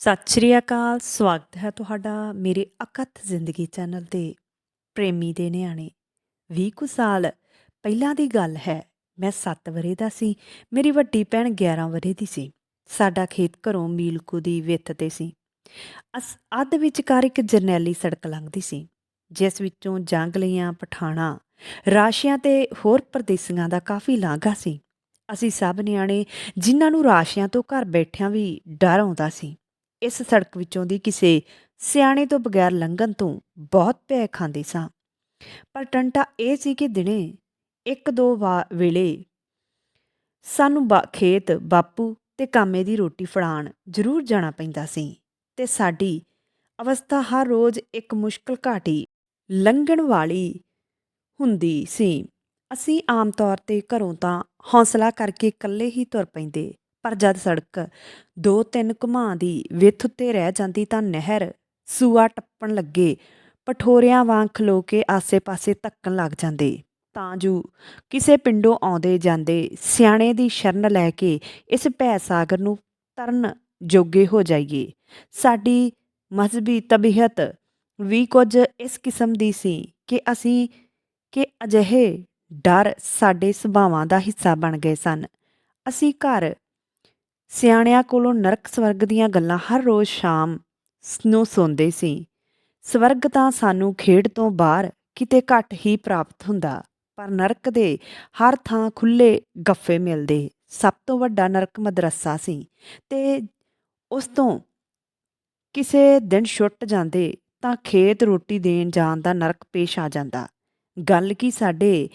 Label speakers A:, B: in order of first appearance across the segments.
A: ਸਤਿ ਸ਼੍ਰੀ ਅਕਾਲ, ਸਵਾਗਤ ਹੈ ਤੁਹਾਡਾ ਮੇਰੇ ਅਕਥ ਜ਼ਿੰਦਗੀ ਚੈਨਲ ਤੇ ਪ੍ਰੇਮੀ ਦੇ ਨਿਆਣੇ। 20 ਕੁ ਸਾਲ ਪਹਿਲਾਂ ਦੀ ਗੱਲ ਹੈ, ਮੈਂ 7 ਵਰੇ ਦਾ ਸੀ, ਮੇਰੀ ਵੱਡੀ ਭੈਣ 11 ਵਰੇ ਦੀ ਸੀ, ਸਾਡਾ ਖੇਤ ਘਰੋਂ ਮੀਲਕੂ ਦੀ ਵਿੱਥ ਤੇ ਸੀ। ਅਸ, ਅੱਧ ਵਿਚਕਾਰ ਇੱਕ ਜਰਨੈਲੀ ਸੜਕ ਲੰਘਦੀ ਸੀ, ਜਿਸ ਵਿੱਚੋਂ ਜੰਗਲੀਆਂ ਪਠਾਣਾ, ਰਾਸ਼ੀਆਂ ਤੇ ਹੋਰ ਪ੍ਰਦੇਸੀਆਂ ਦਾ ਕਾਫੀ ਲਾਂਘਾ ਸੀ। ਅਸੀਂ ਸਭ ਨਿਆਣੇ, ਜਿਨ੍ਹਾਂ ਨੂੰ ਰਾਸ਼ੀਆਂ ਤੋਂ ਘਰ ਬੈਠਿਆਂ ਵੀ ਡਰ ਆਉਂਦਾ ਸੀ। ਇਸ ਸੜਕ ਵਿੱਚੋਂ ਦੀ ਕਿਸੇ ਸਿਆਣੇ ਤੋਂ ਬਗੈਰ ਲੰਘਣ ਤੋਂ ਬਹੁਤ ਭੈ ਖਾਂਦੇ ਸਾਂ। ਪਰ ਟੰਟਾ ਇਹ ਸੀ ਕਿ ਦਿਨੇ ਇੱਕ ਦੋ ਵਾ- ਵੇਲੇ ਸਾਨੂੰ ਬਾ- ਖੇਤ, ਬਾਪੂ ਤੇ ਕਾਮੇ ਦੀ ਰੋਟੀ ਫੜਾਣ ਜ਼ਰੂਰ ਜਾਣਾ ਪੈਂਦਾ ਸੀ ਤੇ ਸਾਡੀ ਅਵਸਥਾ ਹਰ ਰੋਜ਼ ਇੱਕ ਮੁਸ਼ਕਲ ਘਾਟੀ ਲੰਘਣ ਵਾਲੀ ਹੁੰਦੀ ਸੀ। ਅਸੀਂ ਆਮ ਤੌਰ ਤੇ ਘਰੋਂ ਤਾਂ ਹੌਸਲਾ ਕਰਕੇ ਇਕੱਲੇ ਹੀ ਤੁਰ ਪੈਂਦੇ ਪਰ ਜਦ ਸੜਕ ਦੋ ਤਿੰਨ ਘੁਮਾਂ ਦੀ ਵਿੱਥ ਉੱਤੇ ਰਹਿ ਜਾਂਦੀ ਤਾਂ ਨਹਿਰ ਸੂਆ ਟੱਪਣ ਲੱਗੇ, ਪਠੋਰਿਆਂ ਵਾਂਗ ਖਲੋ ਕੇ ਆਸੇ-ਪਾਸੇ ਧੱਕਣ ਲੱਗ ਜਾਂਦੇ। ਤਾਂ ਜੋ ਕਿਸੇ ਪਿੰਡੋਂ ਆਉਂਦੇ ਜਾਂਦੇ ਸਿਆਣੇ ਦੀ ਸ਼ਰਨ ਲੈ ਕੇ ਇਸ ਭੈ ਸਾਗਰ ਨੂੰ ਤਰਨ ਜੋਗੇ ਹੋ ਜਾਈਏ। ਸਾਡੀ ਮਜ਼ਹਬੀ ਤਬੀਅਤ ਵੀ ਕੁਝ ਇਸ ਕਿਸਮ ਦੀ ਸੀ ਕਿ ਅਸੀਂ, ਕਿ ਅਜਿਹੇ ਡਰ ਸਾਡੇ ਸੁਭਾਵਾਂ ਦਾ ਹਿੱਸਾ ਬਣ ਗਏ ਸਨ। ਅਸੀਂ ਘਰ ਸਿਆਣਿਆਂ ਕੋਲੋਂ ਨਰਕ ਸਵਰਗ ਦੀਆਂ ਗੱਲਾਂ ਹਰ ਰੋਜ਼ ਸ਼ਾਮ ਨੂੰ ਸੁਣਦੇ ਸੀ। ਸਵਰਗ ਤਾਂ ਸਾਨੂੰ ਖੇਡ ਤੋਂ ਬਾਹਰ ਕਿਤੇ ਘੱਟ ਹੀ ਪ੍ਰਾਪਤ ਹੁੰਦਾ, ਪਰ ਨਰਕ ਦੇ ਹਰ ਥਾਂ ਖੁੱਲੇ ਗੱਫੇ ਮਿਲਦੇ। ਸਭ ਤੋਂ ਵੱਡਾ ਨਰਕ ਮਦਰਸਾ ਸੀ ਤੇ ਉਸ ਤੋਂ ਕਿਸੇ ਦਿਨ ਛੁੱਟ ਜਾਂਦੇ ਤਾਂ ਖੇਤ ਰੋਟੀ ਦੇਣ ਜਾਣ ਦਾ ਨਰਕ ਪੇਸ਼ ਆ ਜਾਂਦਾ। ਗੱਲ ਕੀ ਸਾਡੇ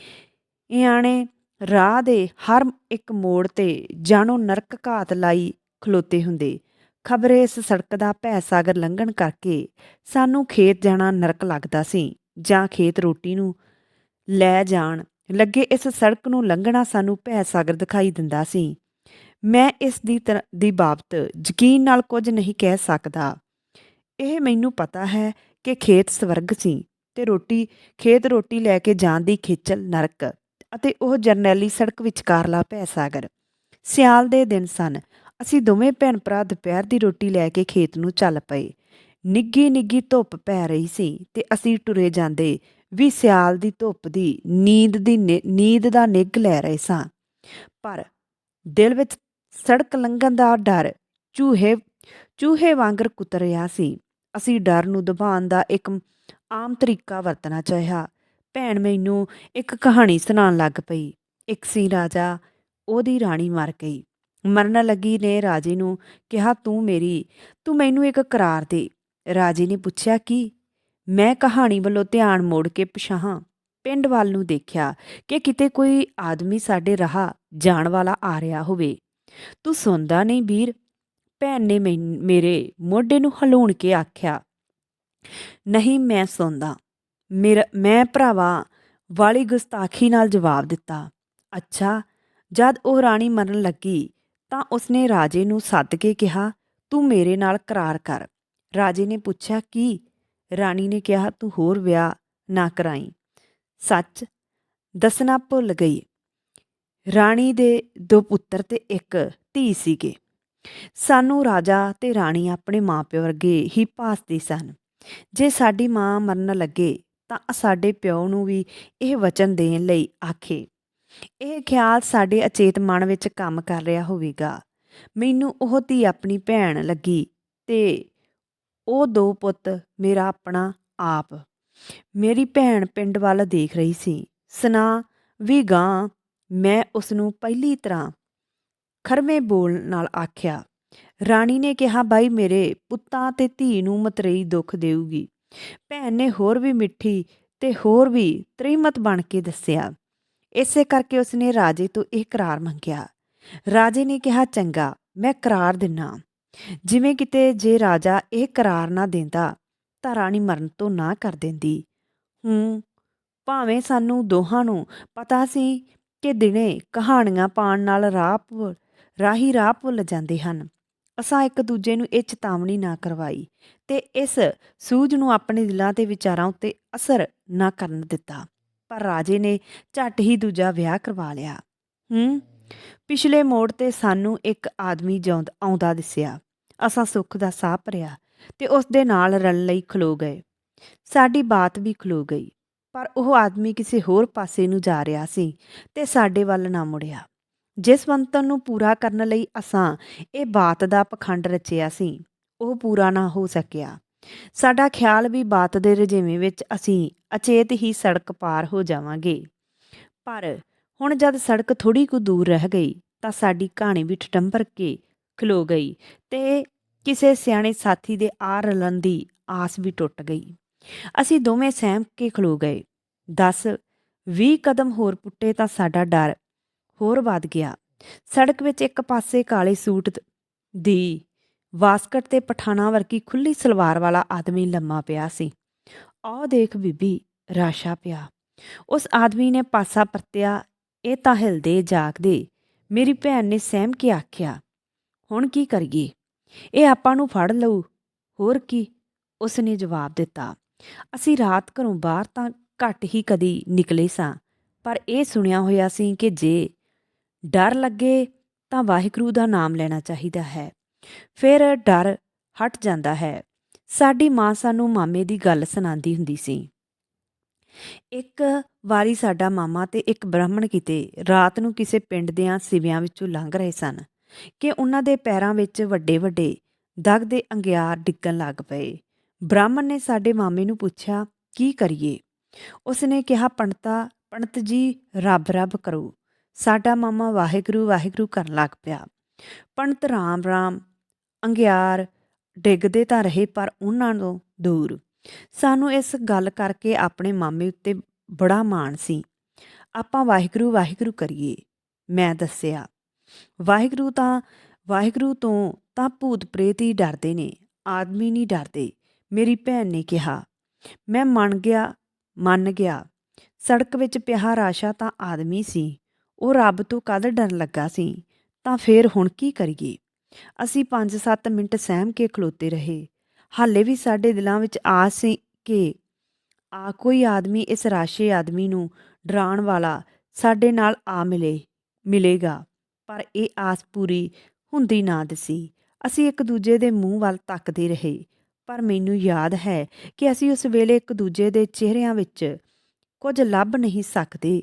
A: ਇਆਣੇ ਰਾਹ ਦੇ ਹਰ ਇੱਕ ਮੋੜ ਤੇ ਜਾਣੋ ਨਰਕ ਘਾਤ ਲਾਈ ਖਲੋਤੇ ਹੁੰਦੇ। ਖਬਰੇ ਇਸ ਸੜਕ ਦਾ ਭੈ ਸਾਗਰ ਲੰਘਣ ਕਰਕੇ ਸਾਨੂੰ ਖੇਤ ਜਾਣਾ ਨਰਕ ਲੱਗਦਾ ਸੀ, ਜਾਂ ਖੇਤ ਰੋਟੀ ਨੂੰ ਲੈ ਜਾਣ। ਲੱਗੇ ਇਸ ਸੜਕ ਨੂੰ ਲੰਘਣਾ ਸਾਨੂੰ ਭੈ ਸਾਗਰ ਦਿਖਾਈ ਦਿੰਦਾ ਸੀ। ਮੈਂ ਇਸ ਦੀ ਤਰ- ਦੀ ਬਾਬਤ ਯਕੀਨ ਨਾਲ ਕੁਝ ਨਹੀਂ ਕਹਿ ਸਕਦਾ। ਇਹ ਮੈਨੂੰ ਪਤਾ ਹੈ ਕਿ ਖੇਤ ਸਵਰਗ ਸੀ ਤੇ ਰੋਟੀ, ਖੇਤ ਰੋਟੀ ਲੈ ਕੇ ਜਾਣ ਦੀ ਖੇਚਲ ਨਰਕ ਅਤੇ ਉਹ ਜਰਨੈਲੀ ਸੜਕ ਵਿਚਕਾਰਲਾ ਭੈ ਸਾਗਰ। ਸਿਆਲ ਦੇ ਦਿਨ ਸਨ। ਅਸੀਂ ਦੋਵੇਂ ਭੈਣ ਭਰਾ ਦੁਪਹਿਰ ਦੀ ਰੋਟੀ ਲੈ ਕੇ ਖੇਤ ਨੂੰ ਚੱਲ ਪਏ। ਨਿੱਗੀ ਨਿੱਗੀ ਧੁੱਪ ਪੈ ਰਹੀ ਸੀ ਤੇ ਅਸੀਂ ਟੁਰੇ ਜਾਂਦੇ ਵੀ ਸਿਆਲ ਦੀ ਧੁੱਪ ਦੀ ਨੀਂਦ ਦੀ ਨਿ- ਨੀਂਦ ਦਾ ਨਿੱਘ ਲੈ ਰਹੇ ਸਾਂ। ਪਰ ਦਿਲ ਵਿੱਚ ਸੜਕ ਲੰਘਣ ਦਾ ਡਰ ਚੂਹੇ ਚੂਹੇ ਵਾਂਗਰ ਕੁਤਰ ਰਿਹਾ ਸੀ। ਅਸੀਂ ਡਰ ਨੂੰ ਦਬਾਉਣ ਦਾ ਇੱਕ ਆਮ ਤਰੀਕਾ ਵਰਤਣਾ ਚਾਹਿਆ। ਭੈਣ ਮੈਨੂੰ ਇੱਕ ਕਹਾਣੀ ਸੁਣਾਉਣ ਲੱਗ ਪਈ। ਇੱਕ ਸੀ ਰਾਜਾ, ਉਹਦੀ ਰਾਣੀ ਮਰ ਗਈ। ਮਰਨ ਲੱਗੀ ਨੇ ਰਾਜੇ ਨੂੰ ਕਿਹਾ, ਤੂੰ ਮੇਰੀ, ਤੂੰ ਮੈਨੂੰ ਇੱਕ ਕਰਾਰ ਦੇ। ਰਾਜੇ ਨੇ ਪੁੱਛਿਆ, ਕੀ? ਮੈਂ ਕਹਾਣੀ ਵੱਲੋਂ ਧਿਆਨ ਮੋੜ ਕੇ ਪਛਾਹਾਂ ਪਿੰਡ ਵੱਲ ਨੂੰ ਦੇਖਿਆ ਕਿ ਕਿਤੇ ਕੋਈ ਆਦਮੀ ਸਾਡੇ ਰਾਹ ਜਾਣ ਵਾਲਾ ਆ ਰਿਹਾ ਹੋਵੇ। ਤੂੰ ਸੁਣਦਾ ਨਹੀਂ ਵੀਰ? ਭੈਣ ਨੇ ਮੈਨ- ਮੇਰੇ ਮੋਢੇ ਨੂੰ ਹਲੂਣ ਕੇ ਆਖਿਆ, ਨਹੀਂ, ਮੈਂ ਸੁਣਦਾ। ਮੇਰਾ, ਮੈਂ ਭਰਾਵਾ ਵਾਲੀ ਗੁਸਤਾਖੀ ਨਾਲ ਜਵਾਬ ਦਿੱਤਾ, ਅੱਛਾ, ਜਦ ਉਹ ਰਾਣੀ ਮਰਨ ਲੱਗੀ, ਤਾਂ ਉਸਨੇ ਰਾਜੇ ਨੂੰ ਸੱਦ ਕੇ ਕਿਹਾ, ਤੂੰ ਮੇਰੇ ਨਾਲ ਕਰਾਰ ਕਰ। ਰਾਜੇ ਨੇ ਪੁੱਛਿਆ, ਕੀ? ਰਾਣੀ ਨੇ ਕਿਹਾ, ਤੂੰ ਹੋਰ ਵਿਆਹ ਨਾ ਕਰਾਈ। ਸੱਚ ਦੱਸਣਾ ਭੁੱਲ ਗਈ। ਰਾਣੀ ਦੇ ਦੋ ਪੁੱਤਰ ਤੇ ਇੱਕ ਧੀ ਸੀਗੇ। ਸਾਨੂੰ ਰਾਜਾ ਤੇ ਰਾਣੀ ਆਪਣੇ ਮਾਪਿਓ ਵਰਗੇ ਹੀ ਭਾਸਦੇ ਸਨ। ਜੇ ਸਾਡੀ ਮਾਂ ਮਰਨ ਲੱਗੇ ਤਾਂ ਸਾਡੇ ਪਿਓ ਨੂੰ ਵੀ ਇਹ ਵਚਨ ਦੇਣ ਲਈ ਆਖੇ, ਇਹ ਖਿਆਲ ਸਾਡੇ ਅਚੇਤ ਮਨ ਵਿੱਚ ਕੰਮ ਕਰ ਰਿਹਾ ਹੋਵੇਗਾ। ਮੈਨੂੰ ਉਹ ਧੀ ਆਪਣੀ ਭੈਣ ਲੱਗੀ ਤੇ ਉਹ ਦੋ ਪੁੱਤ ਮੇਰਾ ਆਪਣਾ ਆਪ। ਮੇਰੀ ਭੈਣ ਪਿੰਡ ਵੱਲ ਦੇਖ ਰਹੀ ਸੀ। ਸੁਨਾ ਵੀ ਗਾਂ, ਮੈਂ ਉਸ ਨੂੰ ਪਹਿਲੀ ਤਰ੍ਹਾਂ ਖਰਮੇ ਬੋਲ ਨਾਲ ਆਖਿਆ, ਰਾਣੀ ਨੇ ਕਿਹਾ, ਬਾਈ ਮੇਰੇ ਪੁੱਤਾਂ ਤੇ ਧੀ ਨੂੰ ਮਤਰੇਈ ਦੁੱਖ ਦੇਊਗੀ। ਭੈਣ ਨੇ ਹੋਰ ਵੀ ਮਿੱਠੀ ਤੇ ਹੋਰ ਵੀ ਤ੍ਰਿਮਤ ਬਣ ਕੇ ਦੱਸਿਆ। ਇਸੇ ਕਰਕੇ ਉਸਨੇ ਰਾਜੇ ਤੋਂ ਇਹ ਕਰਾਰ ਮੰਗਿਆ। ਰਾਜੇ ਨੇ ਕਿਹਾ, ਚੰਗਾ, ਮੈਂ ਕਰਾਰ ਦਿਨਾ। ਜਿਵੇਂ ਕਿਤੇ ਜੇ ਰਾਜਾ ਇਹ ਕਰਾਰ ਨਾ ਦਿੰਦਾ ਤਾਂ ਰਾਣੀ ਮਰਨ ਤੋਂ ਨਾ ਕਰ ਦਿੰਦੀ। ਹੂੰ, ਭਾਵੇਂ ਸਾਨੂੰ ਦੋਹਾਂ ਨੂੰ ਪਤਾ ਸੀ ਕਿ ਦਿਨੇ ਕਹਾਣੀਆਂ ਪਾਣ ਨਾਲ ਰਾਹ ਭੁ- ਰਾਹੀ ਰਾਹ ਭੁੱਲ ਜਾਂਦੇ ਹਨ। ਅਸਾਂ ਇੱਕ ਦੂਜੇ ਨੂੰ ਇਹ ਚੇਤਾਵਨੀ ਨਾ ਕਰਵਾਈ ਤੇ ਇਸ ਸੂਝ ਨੂੰ ਆਪਣੇ ਦਿਲਾਂ ਤੇ ਵਿਚਾਰਾਂ ਉੱਤੇ ਅਸਰ ਨਾ ਕਰਨ ਦਿੱਤਾ। ਪਰ ਰਾਜੇ ਨੇ ਝੱਟ ਹੀ ਦੂਜਾ ਵਿਆਹ ਕਰਵਾ ਲਿਆ। ਹੂੰ? ਪਿਛਲੇ ਮੋੜ ਤੇ ਸਾਨੂੰ ਇੱਕ ਆਦਮੀ ਜਿਉਂਦ ਆਉਂਦਾ ਦਿਸਿਆ। ਅਸਾਂ ਸੁੱਖ ਦਾ ਸਾਹ ਭਰਿਆ ਤੇ ਉਸ ਦੇ ਨਾਲ ਰਲ ਲਈ ਖਲੋ ਗਏ। ਸਾਡੀ ਬਾਤ ਵੀ ਖਲੋ ਗਈ। ਪਰ ਉਹ ਆਦਮੀ ਕਿਸੇ ਹੋਰ ਪਾਸੇ ਨੂੰ ਜਾ ਰਿਹਾ ਸੀ ਤੇ ਸਾਡੇ ਵੱਲ ਨਾ ਮੁੜਿਆ। ਜਿਸ ਮੰਤਨ ਨੂੰ ਪੂਰਾ ਕਰਨ ਲਈ ਅਸਾਂ ਇਹ ਬਾਤ ਦਾ ਪਖੰਡ ਰਚਿਆ ਸੀ, ਉਹ ਪੂਰਾ ਨਾ ਹੋ ਸਕਿਆ। ਸਾਡਾ ਖਿਆਲ ਵੀ ਬਾਤ ਦੇ ਰਜੇਵੇਂ ਵਿੱਚ ਅਸੀਂ ਅਚੇਤ ਹੀ ਸੜਕ ਪਾਰ ਹੋ ਜਾਵਾਂਗੇ। ਪਰ ਹੁਣ ਜਦ ਸੜਕ ਥੋੜੀ ਕੁ ਦੂਰ ਰਹਿ ਗਈ, ਤਾਂ ਸਾਡੀ ਕਹਾਣੀ ਵੀ ਠਟੰਬਰ ਕੇ ਖਲੋ ਗਈ ਤੇ ਕਿਸੇ ਸਿਆਣੇ ਸਾਥੀ ਦੇ ਆ ਰਲਣ ਦੀ ਆਸ ਵੀ ਟੁੱਟ ਗਈ। ਅਸੀਂ ਦੋਵੇਂ ਸਹਿਮ ਕੇ ਖਲੋ ਗਏ। 10 20 ਕਦਮ ਹੋਰ ਪੁੱਟੇ ਤਾਂ ਸਾਡਾ ਡਰ ਹੋਰ ਵੱਧ ਗਿਆ। ਸੜਕ ਵਿੱਚ ਇੱਕ ਪਾਸੇ ਕਾਲੇ ਸੂਟ ਦੀ ਵਾਸਕਟ ਤੇ ਪਠਾਣਾ ਵਰਗੀ ਖੁੱਲੀ ਸਲਵਾਰ ਵਾਲਾ ਆਦਮੀ ਲੰਮਾ ਪਿਆ ਸੀ। ਆਹ ਦੇਖ ਬੀਬੀ, ਰਾਸ਼ਾ ਪਿਆ। ਉਸ ਆਦਮੀ ਨੇ ਪਾਸਾ ਪਰਤਿਆ, ਇਹ ਤਾਂ ਹਿਲਦੇ ਜਾਗਦੇ, ਮੇਰੀ ਭੈਣ ਨੇ ਸਹਿਮ ਕੇ ਆਖਿਆ, ਹੁਣ ਕੀ ਕਰੀਏ? ਇਹ ਆਪਾਂ ਨੂੰ ਫੜ ਲਊ, ਹੋਰ ਕੀ? ਉਸ ਨੇ ਜਵਾਬ ਦਿੱਤਾ, ਅਸੀਂ ਰਾਤ ਘਰੋਂ ਬਾਹਰ ਤਾਂ ਘੱਟ ਹੀ ਕਦੀ ਨਿਕਲੇ ਸਾਂ, ਪਰ ਇਹ ਸੁਣਿਆ ਹੋਇਆ ਸੀ ਕਿ ਜੇ ਡਰ ਲੱਗੇ ਤਾਂ ਵਾਹਿਗੁਰੂ ਦਾ ਨਾਮ ਲੈਣਾ ਚਾਹੀਦਾ ਹੈ। ਫਿਰ ਡਰ ਹਟ ਜਾਂਦਾ ਹੈ। ਸਾਡੀ ਮਾਂ ਸਾਨੂੰ ਮਾਮੇ ਦੀ ਗੱਲ ਸੁਣਾਉਂਦੀ ਹੁੰਦੀ ਸੀ। ਇੱਕ ਵਾਰੀ ਸਾਡਾ ਮਾਮਾ ਤੇ ਇੱਕ ਬ੍ਰਾਹਮਣ ਕਿਤੇ ਰਾਤ ਨੂੰ ਕਿਸੇ ਪਿੰਡ ਦਿਆਂ ਸਿਵਿਆਂ ਵਿੱਚੋਂ ਲੰਘ ਰਹੇ ਸਨ ਕਿ ਉਹਨਾਂ ਦੇ ਪੈਰਾਂ ਵਿੱਚ ਵੱਡੇ ਵੱਡੇ ਦਗ ਦੇ ਅੰਗਿਆਰ ਡਿੱਗਣ ਲੱਗ ਪਏ। ਬ੍ਰਾਹਮਣ ਨੇ ਸਾਡੇ ਮਾਮੇ ਨੂੰ ਪੁੱਛਿਆ, ਕੀ ਕਰੀਏ? ਉਸਨੇ ਕਿਹਾ, ਪੰਡਤਾ, ਪੰਡਤ ਜੀ ਰੱਬ ਰੱਬ ਕਰੋ। ਸਾਡਾ ਮਾਮਾ ਵਾਹਿਗੁਰੂ ਵਾਹਿਗੁਰੂ ਕਰਨ ਲੱਗ ਪਿਆ। ਪੰਡਤ ਰਾਮ ਰਾਮ, ਅੰਗਿਆਰ ਡਿੱਗਦੇ ਤਾਂ ਰਹੇ ਪਰ ਉਹਨਾਂ ਤੋਂ ਦੂਰ। ਸਾਨੂੰ ਇਸ ਗੱਲ ਕਰਕੇ ਆਪਣੇ ਮਾਮੇ ਉੱਤੇ ਬੜਾ ਮਾਣ ਸੀ। ਆਪਾਂ ਵਾਹਿਗੁਰੂ ਵਾਹਿਗੁਰੂ ਕਰੀਏ, ਮੈਂ ਦੱਸਿਆ। ਵਾਹਿਗੁਰੂ ਤਾਂ, ਵਾਹਿਗੁਰੂ ਤੋਂ ਤਾਂ ਭੂਤ ਪ੍ਰੇਤ ਹੀ ਡਰਦੇ ਨੇ, ਆਦਮੀ ਨਹੀਂ ਡਰਦੇ, ਮੇਰੀ ਭੈਣ ਨੇ ਕਿਹਾ। ਮੈਂ ਮੰਨ ਗਿਆ ਮੰਨ ਗਿਆ। ਸੜਕ ਵਿੱਚ ਪਿਆ ਰਾਸ਼ਾ ਤਾਂ ਆਦਮੀ ਸੀ। ਉਹ ਰੱਬ ਤੋਂ ਕਦ ਡਰਨ ਲੱਗਾ ਸੀ, ਤਾਂ ਫੇਰ ਹੁਣ ਕੀ ਕਰੀਏ? ਅਸੀਂ 5-7 ਮਿੰਟ ਸਹਿਮ ਕੇ ਖਲੋਤੇ ਰਹੇ। ਹਾਲੇ ਵੀ ਸਾਡੇ ਦਿਲਾਂ ਵਿੱਚ ਆਸ ਸੀ ਕਿ ਆ ਕੋਈ ਆਦਮੀ ਇਸ ਰਾਸ਼ੇ ਆਦਮੀ ਨੂੰ ਡਰਾਉਣ ਵਾਲਾ ਸਾਡੇ ਨਾਲ ਆ ਮਿਲੇ, ਮਿਲੇਗਾ, ਪਰ ਇਹ ਆਸ ਪੂਰੀ ਹੁੰਦੀ ਨਾ ਦਸੀ। ਅਸੀਂ ਇੱਕ ਦੂਜੇ ਦੇ ਮੂੰਹ ਵੱਲ ਤੱਕਦੇ ਰਹੇ, ਪਰ ਮੈਨੂੰ ਯਾਦ ਹੈ ਕਿ ਅਸੀਂ ਉਸ ਵੇਲੇ ਇੱਕ ਦੂਜੇ ਦੇ ਚਿਹਰਿਆਂ ਵਿੱਚ ਕੁਝ ਲੱਭ ਨਹੀਂ ਸਕਦੇ।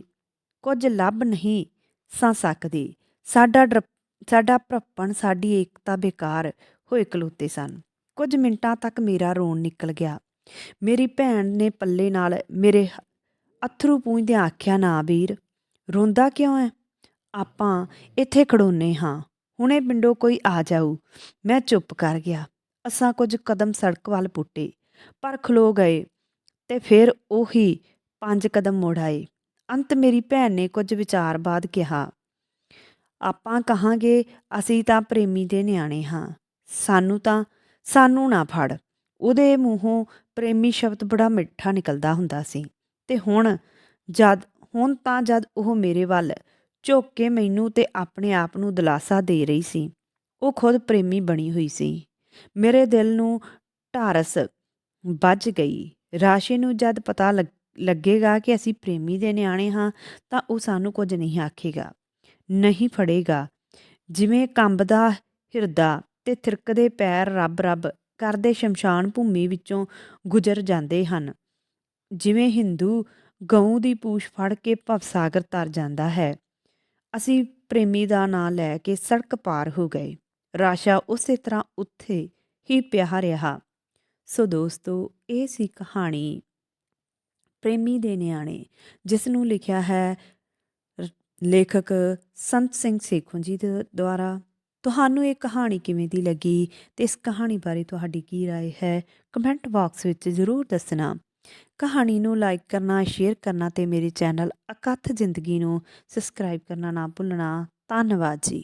A: ਕੁਝ ਲੱਭ ਨਹੀਂ ਸਾਂ ਸਕਦੇ। ਸਾਡਾ ਡਰ ਸਾਡਾ ਭਰਪਣ ਸਾਡੀ ਏਕਤਾ ਬੇਕਾਰ ਹੋਏ ਖਲੋਤੇ ਸਨ। ਕੁਝ ਮਿੰਟਾਂ ਤੱਕ ਮੇਰਾ ਰੋਣ ਨਿਕਲ ਗਿਆ। ਮੇਰੀ ਭੈਣ ਨੇ ਪੱਲੇ ਨਾਲ ਮੇਰੇ ਹ- ਅਥਰੂ ਪੂੰਝਦੇ ਆਖਿਆ, ਨਾ ਵੀਰ, ਰੋਂਦਾ ਕਿਉਂ ਹੈ ਆਪਾਂ ਇੱਥੇ ਖੜੋਨੇ ਹਾਂ। ਹੁਣੇ ਪਿੰਡੋਂ ਕੋਈ ਆ ਜਾਊ। ਮੈਂ ਚੁੱਪ ਕਰ ਗਿਆ। ਅਸਾਂ ਕੁਝ ਕਦਮ ਸੜਕ ਵੱਲ ਪੁੱਟੇ, ਪਰ ਖਲੋ ਗਏ ਤੇ ਫਿਰ ਉਹੀ ਪੰਜ ਕਦਮ ਮੁੜ ਆਏ। ਅੰਤ ਮੇਰੀ ਭੈਣ ਨੇ ਕੁਝ ਵਿਚਾਰ ਬਾਅਦ ਕਿਹਾ, ਆਪਾਂ ਕਹਾਂਗੇ, ਅਸੀਂ ਤਾਂ ਪ੍ਰੇਮੀ ਦੇ ਨਿਆਣੇ ਹਾਂ। ਸਾਨੂੰ ਤਾਂ, ਸਾਨੂੰ ਨਾ ਫੜ। ਉਹਦੇ ਮੂੰਹੋਂ ਪ੍ਰੇਮੀ ਸ਼ਬਦ ਬੜਾ ਮਿੱਠਾ ਨਿਕਲਦਾ ਹੁੰਦਾ ਸੀ। ਤੇ ਹੁਣ ਜਦ, ਹੁਣ ਤਾਂ ਜਦ ਉਹ ਮੇਰੇ ਵੱਲ ਝੁੱਕ ਕੇ ਮੈਨੂੰ ਤੇ ਆਪਣੇ ਆਪ ਨੂੰ ਦਿਲਾਸਾ ਦੇ ਰਹੀ ਸੀ, ਉਹ ਖੁਦ ਪ੍ਰੇਮੀ ਬਣੀ ਹੋਈ ਸੀ। ਮੇਰੇ ਦਿਲ ਨੂੰ ਢਾਰਸ ਵੱਜ ਗਈ। ਰਾਸ਼ੀ ਨੂੰ ਜਦ ਪਤਾ ਲੱਗ- ਲੱਗੇਗਾ ਕਿ ਅਸੀਂ ਪ੍ਰੇਮੀ ਦੇ ਨਿਆਣੇ ਹਾਂ, ਤਾਂ ਉਹ ਸਾਨੂੰ ਕੁਝ ਨਹੀਂ ਆਖੇਗਾ, ਨਹੀਂ ਫੜੇਗਾ। ਜਿਵੇਂ ਕੰਬਦਾ ਹਿਰਦਾ ਤੇ ਥਿਰਕਦੇ ਪੈਰ ਰੱਬ ਰੱਬ ਕਰਦੇ ਸ਼ਮਸ਼ਾਨ ਭੂਮੀ ਵਿੱਚੋਂ ਗੁਜ਼ਰ ਜਾਂਦੇ ਹਨ। ਜਿਵੇਂ ਹਿੰਦੂ ਗਊ ਦੀ ਪੂਛ ਫੜ ਕੇ ਭਵਸਾਗਰ ਤਰ ਜਾਂਦਾ ਹੈ। ਅਸੀਂ ਪ੍ਰੇਮੀ ਦਾ ਨਾਂ ਲੈ ਕੇ ਸੜਕ ਪਾਰ ਹੋ ਗਏ। ਰਾਸ਼ਾ ਉਸੇ ਤਰ੍ਹਾਂ ਉੱਥੇ ਹੀ ਪਿਆ ਰਿਹਾ। ਸੋ ਦੋਸਤੋ, ਇਹ ਸੀ ਕਹਾਣੀ। ਪ੍ਰੇਮੀ ਦੇ ਨਿਆਣੇ ਜਿਸ ਨੂੰ ਲਿਖਿਆ ਹੈ ਰ- ਲੇਖਕ ਸੰਤ ਸਿੰਘ ਸੇਖੋਂ ਜੀ ਦੇ ਦੁਆਰਾ ਤੁਹਾਨੂੰ ਇਹ ਕਹਾਣੀ ਕਿਵੇਂ ਦੀ ਲੱਗੀ ਤੇ ਇਸ ਕਹਾਣੀ ਬਾਰੇ ਤੁਹਾਡੀ ਕੀ رائے ਹੈ ਕਮੈਂਟ ਬਾਕਸ ਵਿੱਚ ਜ਼ਰੂਰ ਦੱਸਣਾ ਕਹਾਣੀ ਨੂੰ ਲਾਈਕ ਕਰਨਾ ਸ਼ੇਅਰ ਕਰਨਾ ਤੇ ਮੇਰੇ ਚੈਨਲ ਅਕਥ ਜ਼ਿੰਦਗੀ ਨੂੰ ਸਬਸਕ੍ਰਾਈਬ ਕਰਨਾ ਨਾ ਭੁੱਲਣਾ ਧੰਨਵਾਦ ਜੀ